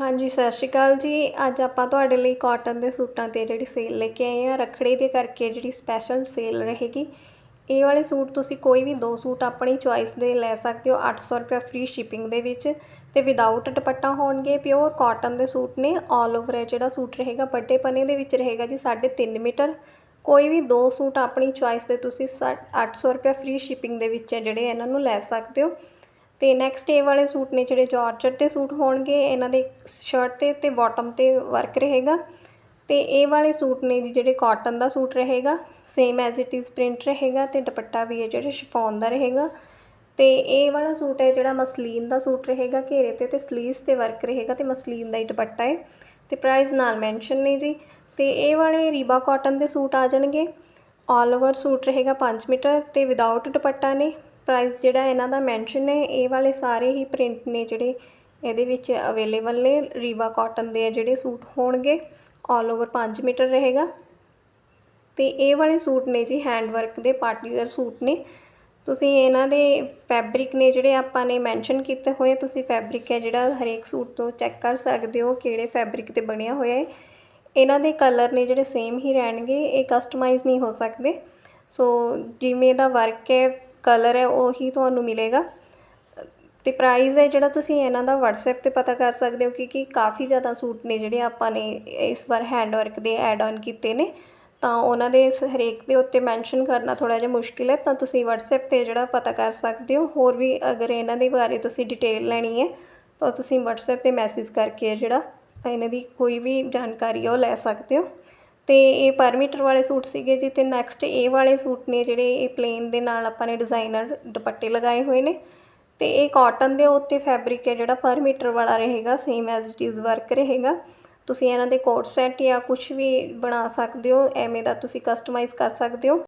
ਹਾਂਜੀ, ਸਤਿ ਸ਼੍ਰੀ ਅਕਾਲ ਜੀ। ਅੱਜ ਆਪਾਂ ਤੁਹਾਡੇ ਲਈ ਕਾਟਨ ਦੇ ਸੂਟਾਂ ਤੇ ਜਿਹੜੀ ਸੇਲ ਲੈ ਕੇ ਆਏ ਆ ਰੱਖੜੀ ਦੇ ਕਰਕੇ ਜਿਹੜੀ ਸਪੈਸ਼ਲ ਸੇਲ ਰਹੇਗੀ। ਇਹ ਵਾਲੇ ਸੂਟ ਤੁਸੀਂ ਕੋਈ ਵੀ ਦੋ ਸੂਟ ਆਪਣੀ ਚੁਆਇਸ ਦੇ ਲੈ ਸਕਦੇ ਹੋ। 800 ਰੁਪਏ ਫ੍ਰੀ ਸ਼ਿਪਿੰਗ ਦੇ ਵਿੱਚ ਤੇ ਵਿਦਆਊਟ ਦੁਪੱਟਾ ਹੋਣਗੇ। ਪਿਓਰ ਕਾਟਨ ਦੇ ਸੂਟ ਨੇ। ਆਲ ਓਵਰ ਜਿਹੜਾ ਸੂਟ ਰਹੇਗਾ, ਵੱਡੇ ਪਨੇ ਦੇ ਵਿੱਚ ਰਹੇਗਾ ਜੀ 3.5 ਮੀਟਰ। ਕੋਈ ਵੀ ਦੋ ਸੂਟ ਆਪਣੀ ਚੁਆਇਸ ਦੇ ਤੁਸੀਂ 800 ਰੁਪਏ ਫ੍ਰੀ ਸ਼ਿਪਿੰਗ ਦੇ ਵਿੱਚ ਹੈ ਜਿਹੜੇ ਇਹਨਾਂ ਨੂੰ ਲੈ ਸਕਦੇ ਹੋ। ਤੇ ਨੈਕਸਟ ਇਹ ਵਾਲੇ ਸੂਟ ਨੇ ਜਿਹੜੇ ਜਾਰਜਟ ਦੇ ਸੂਟ ਹੋਣਗੇ, ਇਹਨਾਂ ਦੇ ਸ਼ਰਟ ਤੇ ਤੇ ਬਾਟਮ ਤੇ ਵਰਕ ਰਹੇਗਾ। ਤੇ ਇਹ ਵਾਲੇ ਸੂਟ ਨੇ ਜੀ ਜਿਹੜੇ ਕਾਟਨ ਦਾ ਸੂਟ ਰਹੇਗਾ same as it is print ਰਹੇਗਾ ਤੇ ਦੁਪੱਟਾ ਵੀ ਹੈ ਜਿਹੜਾ ਸ਼ਿਫੋਨ ਦਾ ਰਹੇਗਾ। ਤੇ ਇਹ ਵਾਲਾ ਸੂਟ ਹੈ ਜਿਹੜਾ ਮਸਲੀਨ ਦਾ ਸੂਟ ਰਹੇਗਾ, ਘੇਰੇ ਤੇ ਤੇ ਸਲੀਵਸ ਤੇ ਵਰਕ ਰਹੇਗਾ ਤੇ ਮਸਲੀਨ ਦਾ ਹੀ ਦੁਪੱਟਾ ਹੈ। ਤੇ ਪ੍ਰਾਈਸ ਨਾਲ ਮੈਂਸ਼ਨ ਨੇ ਜੀ। ਤੇ ਇਹ ਵਾਲੇ ਰੀਬਾ ਕਾਟਨ ਦੇ ਸੂਟ ਆ ਜਾਣਗੇ। ਆਲ ਓਵਰ ਸੂਟ ਰਹੇਗਾ 5 ਮੀਟਰ ਤੇ ਵਿਦਆਊਟ ਦੁਪੱਟਾ ਨੇ। ਪ੍ਰਾਈਸ ਜਿਹੜਾ ਇਹਨਾਂ ਦਾ ਮੈਂਸ਼ਨ ਹੈ, ਇਹ ਵਾਲੇ ਸਾਰੇ ਹੀ ਪ੍ਰਿੰਟ ਨੇ ਜਿਹੜੇ ਇਹਦੇ ਵਿੱਚ ਅਵੇਲੇਬਲ ਨੇ। ਰੀਵਾ ਕਾਟਨ ਦੇ ਆ ਜਿਹੜੇ ਸੂਟ ਹੋਣਗੇ ਆਲ ਓਵਰ 5 ਮੀਟਰ ਰਹੇਗਾ। ਤੇ ਇਹ ਵਾਲੇ ਸੂਟ ਨੇ ਜੀ ਹੈਂਡ ਵਰਕ ਦੇ ਪਾਰਟੀ ਵੇਅਰ ਸੂਟ ਨੇ। ਤੁਸੀਂ ਇਹਨਾਂ ਦੇ ਫੈਬਰਿਕ ਨੇ ਜਿਹੜੇ ਆਪਾਂ ਨੇ ਮੈਂਸ਼ਨ ਕੀਤੇ ਹੋਏ ਤੁਸੀਂ ਫੈਬਰਿਕ ਹੈ ਜਿਹੜਾ ਹਰੇਕ ਸੂਟ ਤੋਂ ਚੈੱਕ ਕਰ ਸਕਦੇ ਹੋ ਕਿਹੜੇ ਫੈਬਰਿਕ ਤੇ ਬਣਿਆ ਹੋਇਆ ਹੈ। ਇਹਨਾਂ ਦੇ ਕਲਰ ਨੇ ਜਿਹੜੇ ਸੇਮ ਹੀ ਰਹਿਣਗੇ, ਇਹ ਕਸਟਮਾਈਜ਼ ਨਹੀਂ ਹੋ ਸਕਦੇ। ਸੋ ਜਿਵੇਂ ਦਾ ਵਰਕ ਹੈ ਕਲਰ ਹੈ, ਉਹੀ ਤੁਹਾਨੂੰ ਮਿਲੇਗਾ। ਤੇ ਪ੍ਰਾਈਸ ਹੈ ਜਿਹੜਾ ਤੁਸੀਂ ਇਹਨਾਂ ਦਾ WhatsApp ਤੇ ਪਤਾ ਕਰ ਸਕਦੇ ਹੋ ਕਿਉਂਕਿ ਕਾਫੀ ਜ਼ਿਆਦਾ ਸੂਟ ਨੇ ਜਿਹੜੇ ਆਪਾਂ ਨੇ ਇਸ ਵਾਰ ਹੈਂਡ ਵਰਕ ਦੇ ਐਡ ਆਨ ਕੀਤੇ ਨੇ। ਤਾਂ ਉਹਨਾਂ ਦੇ ਇਸ ਹਰੇਕ ਦੇ ਉੱਤੇ ਮੈਂਸ਼ਨ ਕਰਨਾ ਥੋੜਾ ਜਿਹਾ ਮੁਸ਼ਕਿਲ ਹੈ, ਤਾਂ ਤੁਸੀਂ WhatsApp ਤੇ ਜਿਹੜਾ ਪਤਾ ਕਰ ਸਕਦੇ ਹੋ। ਹੋਰ ਵੀ ਅਗਰ ਇਹਨਾਂ ਦੇ ਬਾਰੇ ਤੁਸੀਂ ਡਿਟੇਲ ਲੈਣੀ ਹੈ, ਤਾਂ ਤੁਸੀਂ WhatsApp ਤੇ ਮੈਸੇਜ ਕਰਕੇ ਜਿਹੜਾ ਇਹਨਾਂ ਦੀ ਕੋਈ ਵੀ ਜਾਣਕਾਰੀ ਹੈ, ਉਹ ਲੈ ਸਕਦੇ ਹੋ। ਅਤੇ ਇਹ ਪਰ ਮੀਟਰ ਵਾਲੇ ਸੂਟ ਸੀਗੇ ਜੀ ਤੇ ਨੈਕਸਟ ਇਹ ਵਾਲੇ ਸੂਟ ਨੇ ਜਿਹੜੇ ਇਹ ਪਲੇਨ ਦੇ ਨਾਲ ਆਪਾਂ ਨੇ ਡਿਜ਼ਾਈਨਰ ਦੁਪੱਟੇ ਲਗਾਏ ਹੋਏ ਨੇ। ਅਤੇ ਇਹ ਕਾਟਨ ਦੇ ਉੱਤੇ ਫੈਬਰਿਕ ਹੈ ਜਿਹੜਾ ਪਰ ਮੀਟਰ ਵਾਲਾ ਰਹੇਗਾ same as it is work ਰਹੇਗਾ। ਤੁਸੀਂ ਇਹਨਾਂ ਦੇ ਕੋਟ ਸੈਟ ਜਾਂ ਕੁਝ ਵੀ ਬਣਾ ਸਕਦੇ ਹੋ, ਐਵੇਂ ਦਾ ਤੁਸੀਂ ਕਸਟਮਾਈਜ਼ ਕਰ ਸਕਦੇ ਹੋ।